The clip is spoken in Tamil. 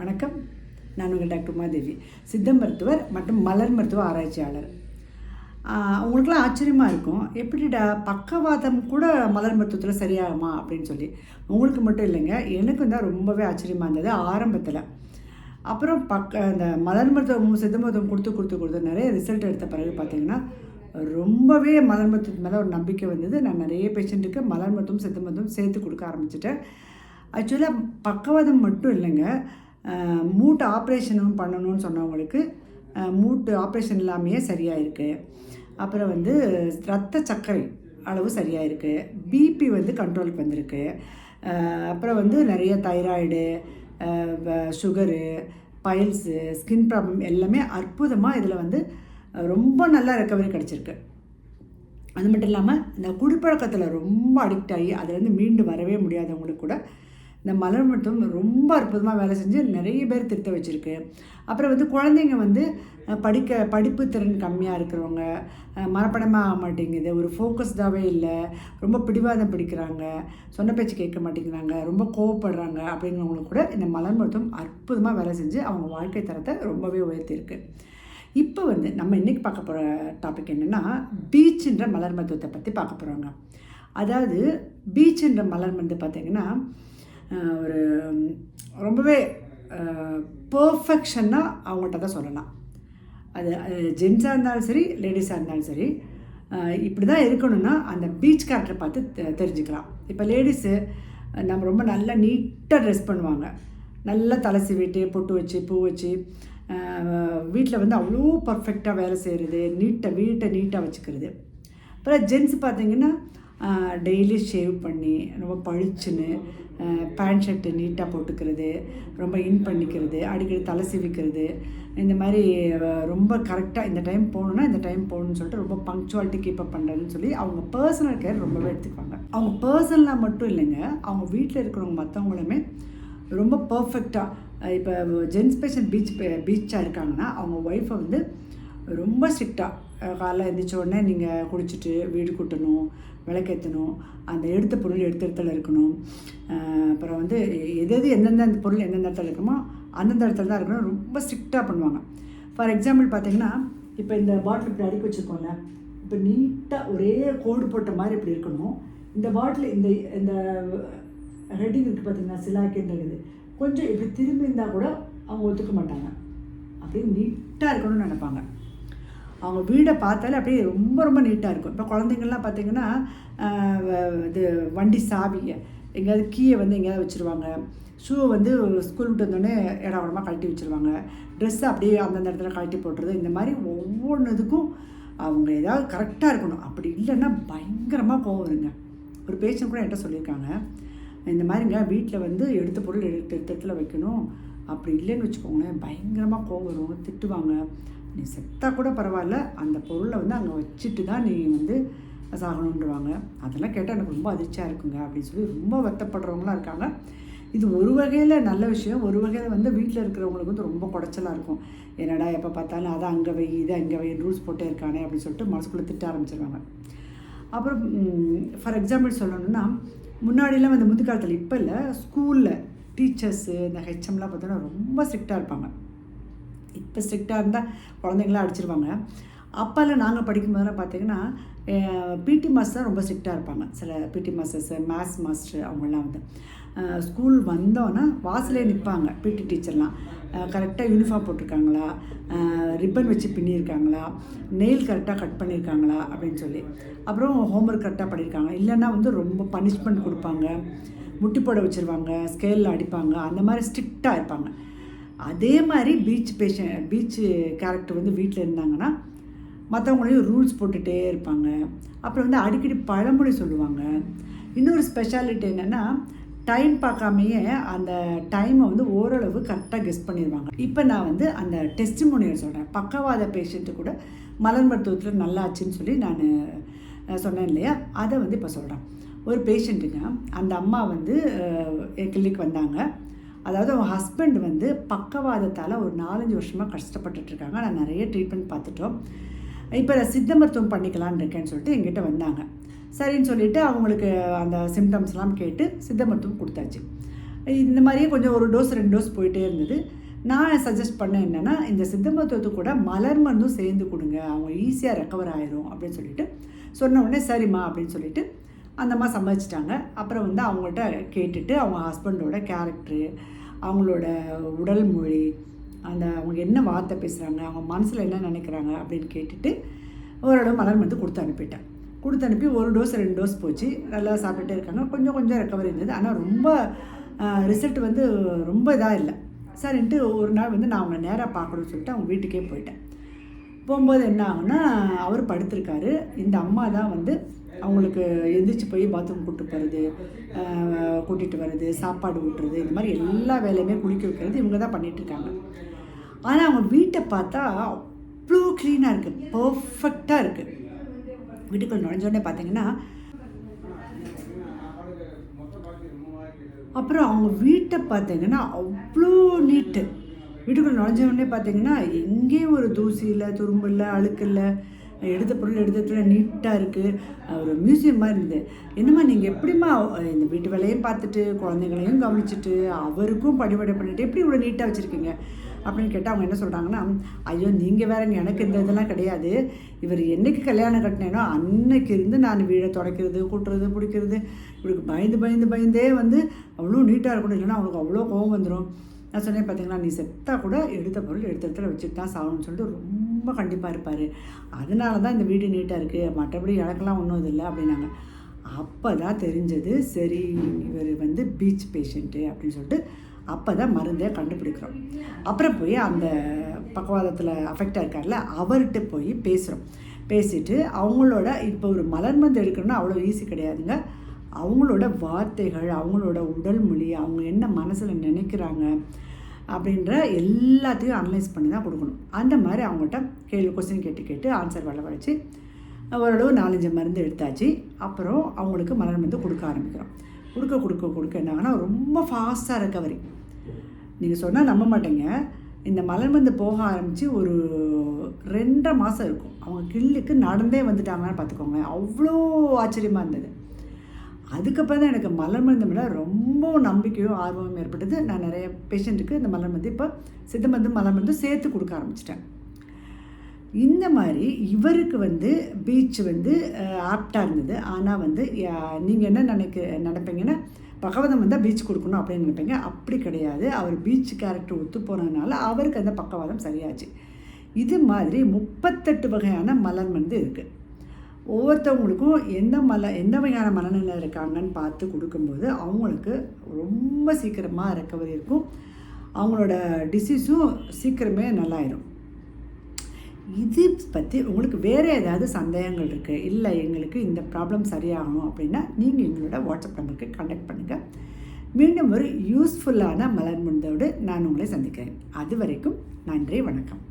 வணக்கம். நான் உங்கள் டாக்டர் உமாதேவி சித்த மருத்துவர் மற்றும் மலர் மருத்துவ ஆராய்ச்சியாளர். ஆஹ் உங்களுக்குலாம் ஆச்சரியமாக இருக்கும். எப்படிடா பக்கவாதம் கூட மலர் மருத்துவத்தில் சரியாகுமா அப்படின்னு சொல்லி. உங்களுக்கு மட்டும் இல்லைங்க எனக்கும் தான் ரொம்பவே ஆச்சரியமாக இருந்தது ஆரம்பத்தில். அப்புறம் பக்க அந்த மலர் மருத்துவம் சித்த மருத்துவம் கொடுத்து கொடுத்து கொடுத்து நிறைய ரிசல்ட் எடுத்த பிறகு பார்த்தீங்கன்னா ரொம்பவே மலர் மருத்துவத்து மேலே ஒரு நம்பிக்கை வந்தது. நான் நிறைய பேஷண்ட்டுக்கு மலர் மருத்துவம் சித்த மருத்துவம் சேர்த்து கொடுக்க ஆரம்பிச்சிட்டேன். ஆக்சுவலாக பக்கவாதம் மட்டும் இல்லைங்க மூட்டு ஆப்ரேஷனும் பண்ணணும்னு சொன்னவங்களுக்கு மூட்டு ஆப்ரேஷன் இல்லாமையே சரியாக இருக்குது அப்புறம் வந்து ரத்த சர்க்கரை அளவு சரியாக இருக்குது பிபி வந்து கண்ட்ரோலுக்கு வந்திருக்கு. அப்புறம் வந்து நிறைய thyroid sugar piles skin problem எல்லாமே அற்புதமாக இதில் வந்து ரொம்ப நல்லா ரெக்கவரி கிடச்சிருக்கு. அது மட்டும் இல்லாமல் இந்த குடிப்பழக்கத்தில் ரொம்ப அடிக்ட் ஆகி அதுலேருந்து மீண்டு வரவே முடியாதவங்களுக்கு கூட இந்த மலர் மருத்துவம் ரொம்ப அற்புதமாக வேலை செஞ்சு நிறைய பேர் திருத்த வச்சுருக்கு. அப்புறம் வந்து குழந்தைங்க வந்து படிக்க படிப்பு திறன் கம்மியாக இருக்கிறவங்க அஹ், ஆக மாட்டேங்குது. ஒரு ஃபோக்கஸ்டாகவே இல்லை. ரொம்ப பிடிவாதம் பிடிக்கிறாங்க. சொன்ன பேச்சு கேட்க மாட்டேங்கிறாங்க. ரொம்ப கோவப்படுறாங்க அப்படிங்கிறவங்களுக்கு கூட இந்த மலர் மருத்துவம் அற்புதமாக வேலை செஞ்சு அவங்க வாழ்க்கை தரத்தை ரொம்பவே உயர்த்தியிருக்கு. இப்போ வந்து நம்ம இன்றைக்கி பார்க்க போகிற டாபிக் என்னென்னா பீச்சுன்ற மலர் மருத்துவத்தை பற்றி பார்க்க போகிறாங்க அதாவது பீச்சுன்ற மலர் மருந்து பார்த்திங்கன்னா ஒரு ரொம்பவே பர்ஃபெக்ஷன்னாக அவங்கள்ட்ட தான் சொல்லலாம். அது ஜென்ஸாக இருந்தாலும் சரி லேடிஸாக இருந்தாலும் சரி இப்படி தான் இருக்கணும்னா அந்த பீச் கேரக்டரை பார்த்து தெ- தெரிஞ்சுக்கலாம். இப்போ லேடிஸு நம்ம ரொம்ப நல்லா நீட்டாக ட்ரெஸ் பண்ணுவாங்க. நல்லா தலை சீவிட்டு பொட்டு வச்சு பூ வச்சு வீட்டில் வந்து அவ்வளோ பர்ஃபெக்டாக வேலை செய்கிறது நீட்டை வீட்டை நீட்டாக வச்சுக்கிறது. அப்புறம் ஜென்ஸ் பார்த்திங்கன்னா டெய்லி ஷேவ் பண்ணி ரொம்ப பளிச்சுன்னு பேண்ட் ஷர்ட்டு நீட்டாக போட்டுக்கிறது ரொம்ப இன் பண்ணிக்கிறது அடிக்கடி தலை சீவிக்கிறது இந்த மாதிரி ரொம்ப கரெக்டாக இந்த டைம் போகணுன்னா இந்த டைம் போகணும்னு சொல்லிட்டு ரொம்ப பங்க்சுவாலிட்டி கீப் அப் பண்ணுறதுன்னு சொல்லி அவங்க பர்சனல் கேர் ரொம்பவே எடுத்துக்குவாங்க. அவங்க பர்சனலாக மட்டும் இல்லைங்க அவங்க வீட்டில் இருக்கிறவங்க மற்றவங்களுமே ரொம்ப பர்ஃபெக்டாக இப்போ ஜென்ஸ் பேஷன் பீச் பீச்சாக இருக்காங்கன்னா அவங்க ஒய்ஃபை வந்து ரொம்ப ஸ்ட்ரிக்டாக காலைல எழுந்திரிச்ச உடனே நீங்கள் குளிச்சுட்டு வீடு கூட்டணும் விளக்கேற்றணும் அந்த எடுத்த பொருள் எடுத்த இடத்துல இருக்கணும். அப்புறம் வந்து எது எது எந்தெந்த அந்த பொருள் எந்தெந்த இடத்துல இருக்குமோ அந்தந்த இடத்துல தான் இருக்கணும். ரொம்ப ஸ்ட்ரிக்டாக பண்ணுவாங்க. ஃபார் எக்ஸாம்பிள் பார்த்தீங்கன்னா இப்போ இந்த பாட்டில் இப்படி அடுக்கி வச்சுருக்கோம்ல இப்போ நீட்டாக ஒரே கோடு போட்ட மாதிரி இப்படி இருக்கணும். இந்த பாட்டில் இந்த இந்த ஹெட்டிங் இருக்குது பார்த்தீங்கன்னா சிலாக்கின்றது கொஞ்சம் இப்படி திரும்பி இருந்தால் கூட அவங்க ஒத்துக்க மாட்டாங்க. அப்படியே நீட்டாக இருக்கணும்னு நினைப்பாங்க. அவங்க வீடை பார்த்தாலே அப்படியே ரொம்ப ரொம்ப நீட்டாக இருக்கும். இப்போ குழந்தைங்கள்லாம் பார்த்திங்கன்னா வ- இது வண்டி சாவியை எங்கேயாவது கீயை வந்து எங்கேயாவது வச்சுருவாங்க. ஷூவை வந்து ஸ்கூல் விட்டு வந்தோடனே இடவரமாக கழட்டி வச்சுருவாங்க. ட்ரெஸ்ஸை அப்படியே அந்தந்த இடத்துல கழட்டி போட்டுறது இந்த மாதிரி ஒவ்வொன்று இதுக்கும் அவங்க ஏதாவது கரெக்டாக இருக்கணும். அப்படி இல்லைன்னா பயங்கரமாக கோவம் வருங்க. ஒரு பேஷண்ட் கூட என்கிட்ட சொல்லியிருக்காங்க. இந்த மாதிரிங்க வீட்டில் வந்து எடுத்த பொருள் எடுத்து எடுத்த இடத்துல வைக்கணும். அப்படி இல்லைன்னு வச்சுக்கோங்களேன் பயங்கரமாக கோவம் வரும். திட்டுவாங்க. நீ செத்தா கூட பரவாயில்ல அந்த பொருளை வந்து அங்கே வச்சுட்டு தான் நீ வந்து சாகணுன்றவாங்க அதெல்லாம் கேட்டால் எனக்கு ரொம்ப அதிர்ச்சியாக இருக்குங்க அப்படின்னு சொல்லி ரொம்ப வருத்தப்படுறவங்களாம் இருக்காங்க. இது ஒரு வகையில் நல்ல விஷயம் ஒரு வகையில் வந்து வீட்டில் இருக்கிறவங்களுக்கு வந்து ரொம்ப குடைச்சலாக இருக்கும். என்னடா எப்போ பார்த்தாலும் அதை அங்கே வை இதை அங்கே வை ரூல்ஸ் போட்டே இருக்கானே அப்படின்னு சொல்லிட்டு மனசுக்குள்ளே திட்ட ஆரம்பிச்சிருவாங்க. அப்புறம் ஃபார் எக்ஸாம்பிள் சொல்லணும்னா முன்னாடிலாம் வந்து முந்தி காலத்தில் இப்போ இல்லை ஸ்கூலில் டீச்சர்ஸு இந்த ஹெச்எம்லாம் பார்த்தோன்னா ரொம்ப ஸ்ட்ரிக்டாக இருப்பாங்க. இப்போ ஸ்ட்ரிக்டாக இருந்தால் குழந்தைங்களாம் அடிச்சிருவாங்க. அப்போல்லாம் நாங்கள் படிக்கும்போதெல்லாம் பார்த்தீங்கன்னா பிடி மாஸ்டர் ரொம்ப ஸ்ட்ரிக்டாக இருப்பாங்க. சில பிடி மாஸ்டர்ஸு மேத்ஸ் மாஸ்டர் அவங்களாம் வந்து. ஸ்கூல் வந்தோன்னா வாசலே நிற்பாங்க பிடி டீச்சர்லாம் கரெக்டாக யூனிஃபார்ம் போட்டிருக்காங்களா? ரிப்பன் வச்சு பின்னியிருக்காங்களா? நெயில் கரெக்டாக கட் பண்ணியிருக்காங்களா? அப்படின்னு சொல்லி. அப்புறம் ஹோம்ஒர்க் கரெக்டாக பண்ணியிருக்காங்க இல்லைன்னா வந்து ரொம்ப பனிஷ்மெண்ட் கொடுப்பாங்க. முட்டி போட வச்சுருவாங்க. ஸ்கேலில் அடிப்பாங்க. அந்த மாதிரி ஸ்ட்ரிக்டாக இருப்பாங்க. அதே மாதிரி பீச் பேஷன் பீச் கேரக்டர் வந்து வீட்டில் இருந்தாங்கன்னா மற்றவங்களையும் ரூல்ஸ் போட்டுகிட்டே இருப்பாங்க. அப்புறம் வந்து அடிக்கடி பழமொழி சொல்லுவாங்க. இன்னொரு ஸ்பெஷாலிட்டி என்னென்னா டைம் பார்க்காமையே அந்த டைமை வந்து ஓரளவு கரெக்டாக கெஸ் பண்ணிடுவாங்க இப்போ நான் வந்து அந்த டெஸ்டிமோனியல் சொல்கிறேன் பக்கவாத பேஷண்ட்டு கூட மலர் மருத்துவத்தில் நல்லாச்சுன்னு சொல்லி நான் சொன்னேன் இல்லையா? அதை வந்து இப்போ சொல்கிறேன் ஒரு பேஷண்ட்டுங்க அந்த அம்மா வந்து என் கிளினிக் வந்தாங்க. அதாவது அவங்க ஹஸ்பண்ட் வந்து பக்கவாதத்தால் ஒரு நாலஞ்சு வருஷமாக கஷ்டப்பட்டுட்ருக்காங்க. நான் நிறைய ட்ரீட்மெண்ட் பார்த்துட்டோம். இப்போ நான் சித்த மருத்துவம் பண்ணிக்கலான்னு இருக்கேன்னு சொல்லிட்டு எங்கிட்ட வந்தாங்க. சரின்னு சொல்லிட்டு அவங்களுக்கு அந்த சிம்டம்ஸ்லாம் கேட்டு சித்த மருத்துவம் கொடுத்தாச்சு. இந்த மாதிரியே கொஞ்சம் ஒரு டோஸ் ரெண்டு டோஸ் போயிட்டே இருந்தது. நான் சஜஸ்ட் பண்ண என்னென்னா இந்த சித்த மருத்துவத்து கூட மலர் மருந்தும் சேர்ந்து கொடுங்க. அவங்க ஈஸியாக ரெக்கவர் ஆயிரும் அப்படின்னு சொல்லிட்டு சொன்ன உடனே சரிம்மா அப்படின்னு சொல்லிட்டு அந்தம்மா சம்மதிச்சிட்டாங்க. அப்புறம் வந்து அவங்கள்ட்ட கேட்டுட்டு அவங்க ஹஸ்பண்டோட கேரக்டரு அவங்களோட உடல் மொழி அந்த அவங்க என்ன வார்த்தை பேசுகிறாங்க அவங்க மனசில் என்ன நினைக்கிறாங்க அப்படின்னு கேட்டுட்டு ஓரளவு மலர் மருந்து கொடுத்து அனுப்பிட்டேன். கொடுத்து அனுப்பி ஒரு டோஸ் ரெண்டு டோஸ் போச்சு. நல்லா சாப்பிட்டுட்டே இருக்காங்க. கொஞ்சம் கொஞ்சம் ரெக்கவரி இருந்தது. ஆனால் ரொம்ப ரிசல்ட் வந்து ரொம்ப இதாக இல்லை. சரின்ட்டு ஒரு நாள் வந்து நான் அவங்க நேராக பார்க்கணும்னு சொல்லிட்டு அவங்க வீட்டுக்கே போயிட்டேன். போகும்போது என்ன ஆகுனா அவர் படுத்திருக்காரு. இந்த அம்மா தான் வந்து அவங்களுக்கு எந்திரிச்சு போய் பாத்ரூம் கூப்பிட்டு போகிறது கூட்டிகிட்டு வர்றது சாப்பாடு ஊட்டுறது இந்த மாதிரி எல்லா வேலையுமே குளிக்க வைக்கிறது இவங்க தான் பண்ணிகிட்ருக்காங்க ஆனால் அவங்க வீட்டை பார்த்தா அவ்வளோ க்ளீனாக இருக்குது பர்ஃபெக்டாக இருக்குது வீட்டுக்குள்ள நுழைஞ்சோடனே பார்த்தீங்கன்னா அப்புறம் அவங்க வீட்டை பார்த்தீங்கன்னா அவ்வளோ நீட்டு வீட்டுக்குள்ளே நுழைஞ்ச பார்த்தீங்கன்னா எங்கேயும் ஒரு தூசி இல்லை துரும்பு இல்லை அழுக்கு இல்லை எடுத்த பொருள் எடுத்த நீட்டாக இருக்குது ஒரு மியூசியம் மாதிரி இருந்தது. என்னம்மா நீங்கள் எப்படிம்மா இந்த வீட்டு வேலையும் பார்த்துட்டு குழந்தைங்களையும் கவனிச்சுட்டு அவருக்கும் படிப்படை பண்ணிட்டு எப்படி இவ்வளோ நீட்டாக வச்சுருக்கீங்க? அப்படின்னு கேட்டால் அவங்க என்ன சொல்கிறாங்கன்னா ஐயோ நீங்கள் வேறங்க எனக்கு இந்த இதெல்லாம் கிடையாது. இவர் என்றைக்கு கல்யாணம் கட்டினேனோ அன்னைக்கு இருந்து நான் வீடை துடைக்கிறது கூட்டுறது பிடிக்கிறது இவருக்கு பயந்து பயந்து பயந்தே வந்து அவ்வளோ நீட்டாக இருக்கணும். இல்லைன்னா அவனுக்கு அவ்வளோ கோவம் வந்துடும் நான் சொன்னேன் பார்த்தீங்கன்னா நீ செத்தாக கூட எடுத்த பொருள் எடுத்த இடத்துல வச்சுட்டு தான் சாகணும்னு சொல்லிட்டு ரொம்ப ரொம்ப கண்டிப்பாக இருப்பார். அதனால தான் இந்த வீடு நீட்டாக இருக்குது மற்றபடி எனக்கெல்லாம் ஒன்றும் இல்லை அப்படின்னாங்க. அப்போ தான் தெரிஞ்சது சரி இவர் வந்து பீச் பேஷண்ட்டு அப்படின்னு சொல்லிட்டு அப்போ தான் மருந்தே கண்டுபிடிக்கிறோம். அப்புறம் போய் அந்த பக்கவாதத்தில் அஃபெக்டாக இருக்கார்ல அவர்கிட்ட போய் பேசுகிறோம் பேசிட்டு அவங்களோட இப்போ ஒரு மலர் மருந்து எடுக்கணும்னா அவ்வளோ ஈஸி கிடையாதுங்க. அவங்களோட வார்த்தைகள் அவங்களோட உடல் மொழி அவங்க என்ன மனசில் நினைக்கிறாங்க அப்படின்ற எல்லாத்தையும் அனலைஸ் பண்ணி தான் கொடுக்கணும். அந்த மாதிரி அவங்கள்ட்ட கேள்வி கொஸ்டின் கேட்டு கேட்டு ஆன்சர் வள வச்சு ஓரளவு நாலஞ்சு மருந்து எடுத்தாச்சு. அப்புறம் அவங்களுக்கு மலர் மருந்து கொடுக்க ஆரம்பிக்கிறோம். கொடுக்க கொடுக்க கொடுக்க என்னாங்கன்னா ரொம்ப ஃபாஸ்ட்டாக ரெக்கவரி நீங்கள் சொன்னால் நம்ப மாட்டேங்க. இந்த மலர் மருந்து போக ஆரம்பித்து ஒரு ரெண்டரை மாதம் இருக்கும். அவங்க கில்லுக்கு நடந்தே வந்துட்டாங்கன்னு பார்த்துக்கோங்க. அவ்வளோ ஆச்சரியமாக இருந்தது. அதுக்கப்புறம் தான் எனக்கு மலர் மருந்து மேலே ரொம்ப நம்பிக்கையும் ஆர்வமும் ஏற்பட்டது. நான் நிறைய பேஷண்ட்டுக்கு இந்த மலர் மருந்து இப்போ சித்த மருந்து மலர் மருந்து சேர்த்து கொடுக்க ஆரம்பிச்சிட்டேன். இந்த மாதிரி இவருக்கு வந்து பீச் வந்து ஆப்டாக இருந்தது. ஆனால் வந்து நீங்கள் என்ன நினைக்க நினைப்பீங்கன்னா பகவதம் வந்தால் பீச் கொடுக்கணும் அப்படின்னு நினைப்பீங்க. அப்படி கிடையாது. அவர் பீச் கேரக்டர் ஒத்து போனதுனால அவருக்கு அந்த பக்கவாதம் சரியாச்சு. இது மாதிரி முப்பத்தெட்டு வகையான மலர் மருந்து இருக்குது ஒவ்வொருத்தவங்களுக்கும் எந்த மல எந்த வகையான மனநிலை இருக்காங்கன்னு பார்த்து கொடுக்கும்போது அவங்களுக்கு ரொம்ப சீக்கிரமாக ரெக்கவரி இருக்கும். அவங்களோட டிசீஸும் சீக்கிரமே நல்லாயிடும் இது பற்றி உங்களுக்கு வேறு ஏதாவது சந்தேகங்கள் இருக்குது இல்லை எங்களுக்கு இந்த ப்ராப்ளம் சரியாகணும் அப்படின்னா நீங்கள் எங்களோட வாட்ஸ்அப் நம்பருக்கு கான்டாக்ட் பண்ணுங்கள் மீண்டும் ஒரு யூஸ்ஃபுல்லான மலர் முடிந்தோடு நான் உங்களை சந்திக்கிறேன். அது வரைக்கும் நன்றி வணக்கம்.